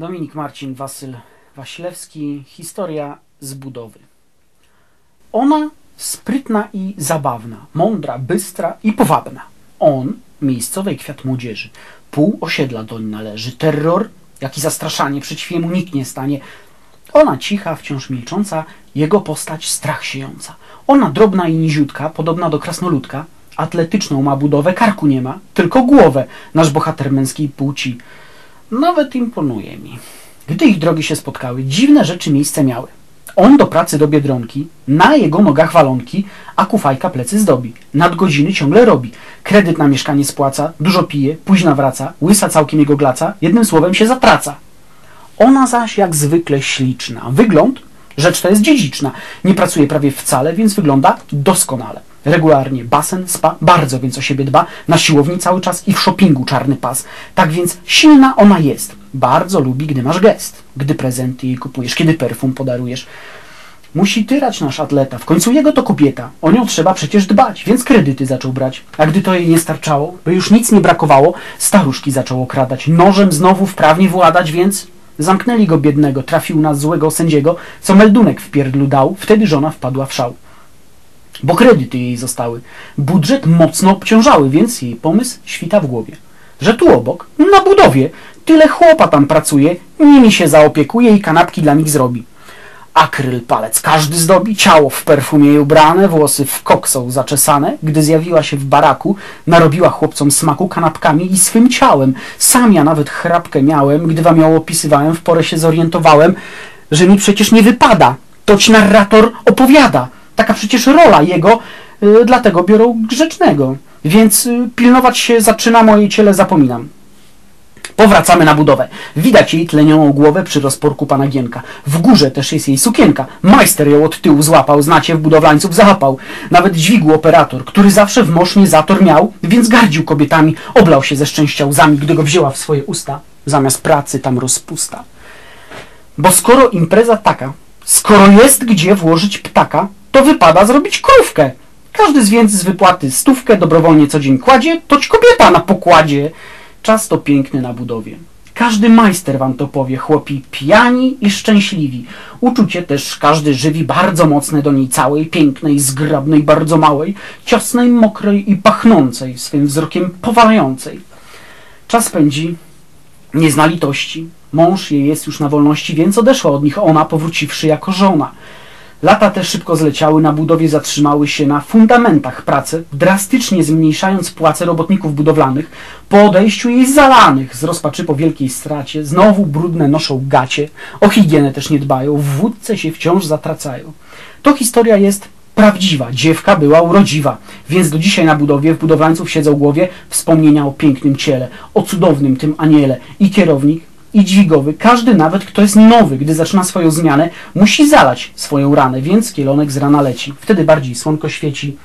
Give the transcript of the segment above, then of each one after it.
Dominik Marcin Wasyl Waślewski. Historia z budowy. Ona sprytna i zabawna, mądra, bystra i powabna. On, miejscowej kwiat młodzieży, pół osiedla doń należy. Terror, jak i zastraszanie, przeciw mu nikt nie stanie. Ona cicha, wciąż milcząca, jego postać strach siejąca. Ona drobna i niziutka, podobna do krasnoludka, atletyczną ma budowę, karku nie ma, tylko głowę, nasz bohater męskiej płci. Nawet imponuje mi. Gdy ich drogi się spotkały, dziwne rzeczy miejsce miały. On do pracy do Biedronki, na jego nogach walonki, a kufajka plecy zdobi. Nadgodziny ciągle robi. Kredyt na mieszkanie spłaca, dużo pije, późno wraca, łysa całkiem jego glaca, jednym słowem się zatraca. Ona zaś jak zwykle śliczna. Wygląd, rzecz to jest dziedziczna. Nie pracuje prawie wcale, więc wygląda doskonale. Regularnie basen, spa, bardzo więc o siebie dba, na siłowni cały czas i w shoppingu czarny pas. Tak więc silna ona jest. Bardzo lubi, gdy masz gest, gdy prezenty jej kupujesz, kiedy perfum podarujesz. Musi tyrać nasz atleta, w końcu jego to kobieta. O nią trzeba przecież dbać, więc kredyty zaczął brać. A gdy to jej nie starczało, by już nic nie brakowało, staruszki zaczął okradać. Nożem znowu wprawnie władać, więc zamknęli go biednego, trafił na złego sędziego, co meldunek w pierdlu dał, wtedy żona wpadła w szał bo kredyty jej zostały. Budżet mocno obciążały, więc jej pomysł świta w głowie. Że tu obok, na budowie, tyle chłopa tam pracuje, nimi się zaopiekuje i kanapki dla nich zrobi. Akryl palec każdy zdobi, ciało w perfumie ubrane, włosy w koksą zaczesane. Gdy zjawiła się w baraku, narobiła chłopcom smaku kanapkami i swym ciałem. Sam ja nawet chrapkę miałem, gdy wam ją opisywałem, w porę się zorientowałem, że mi przecież nie wypada. Toć narrator opowiada. Taka przecież rola jego, y, dlatego biorą grzecznego. Więc y, pilnować się zaczyna, moje ciele zapominam. Powracamy na budowę. Widać jej tlenioną głowę przy rozporku pana Gienka. W górze też jest jej sukienka. Majster ją od tyłu złapał, znacie, w budowlańców załapał. Nawet dźwigł operator, który zawsze w mosznie zator miał, więc gardził kobietami, oblał się ze szczęścia łzami, gdy go wzięła w swoje usta. Zamiast pracy tam rozpusta. Bo skoro impreza taka, skoro jest gdzie włożyć ptaka, to wypada zrobić krówkę. Każdy z więc z wypłaty stówkę dobrowolnie co dzień kładzie, toć kobieta na pokładzie. Czas to piękny na budowie. Każdy majster wam to powie, chłopi pijani i szczęśliwi. Uczucie też każdy żywi bardzo mocne do niej całej, pięknej, zgrabnej, bardzo małej, ciasnej, mokrej i pachnącej, swym wzrokiem powalającej. Czas pędzi, nie zna litości. Mąż jej jest już na wolności, więc odeszła od nich ona, powróciwszy jako żona. Lata te szybko zleciały, na budowie zatrzymały się na fundamentach pracy, drastycznie zmniejszając płace robotników budowlanych. Po odejściu jej zalanych z rozpaczy po wielkiej stracie, znowu brudne noszą gacie, o higienę też nie dbają, w wódce się wciąż zatracają. To historia jest prawdziwa. Dziewka była urodziwa, więc do dzisiaj na budowie w budowlańców siedzą głowie wspomnienia o pięknym ciele, o cudownym tym aniele i kierownik i dźwigowy. Każdy nawet, kto jest nowy, gdy zaczyna swoją zmianę, musi zalać swoją ranę, więc kielonek z rana leci. Wtedy bardziej słonko świeci,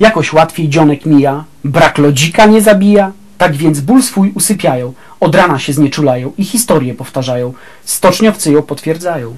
jakoś łatwiej dzionek mija, brak lodzika nie zabija, tak więc ból swój usypiają, od rana się znieczulają i historie powtarzają. Stoczniowcy ją potwierdzają.